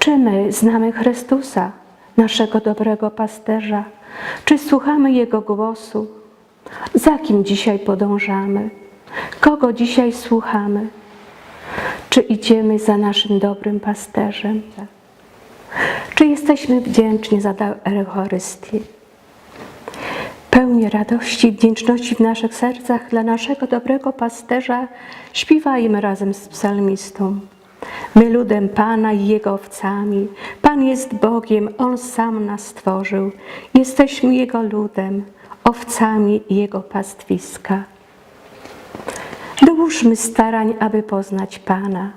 Czy my znamy Chrystusa, naszego dobrego pasterza? Czy słuchamy Jego głosu? Za kim dzisiaj podążamy? Kogo dzisiaj słuchamy? Czy idziemy za naszym dobrym pasterzem? Czy jesteśmy wdzięczni za dar Eucharystii? Pełni radości i wdzięczności w naszych sercach dla naszego dobrego pasterza śpiewajmy razem z psalmistą. My ludem Pana i Jego owcami. Pan jest Bogiem, On sam nas stworzył. Jesteśmy Jego ludem, owcami Jego pastwiska. Dołóżmy starań, aby poznać Pana.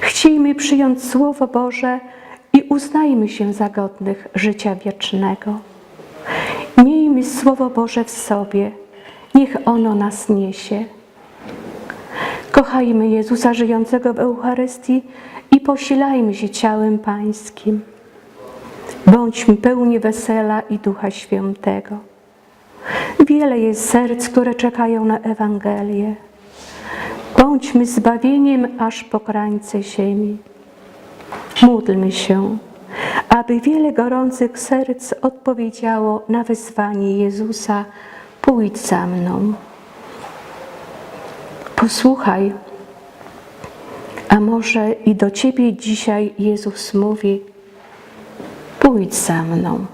Chciejmy przyjąć Słowo Boże i uznajmy się za godnych życia wiecznego. Miejmy Słowo Boże w sobie, niech ono nas niesie. Kochajmy Jezusa żyjącego w Eucharystii i posilajmy się ciałem Pańskim. Bądźmy pełni wesela i Ducha Świętego. Wiele jest serc, które czekają na Ewangelię. Bądźmy zbawieniem aż po krańce ziemi. Módlmy się, aby wiele gorących serc odpowiedziało na wezwanie Jezusa: Pójdź za mną. Posłuchaj, a może i do ciebie dzisiaj Jezus mówi: Pójdź za mną.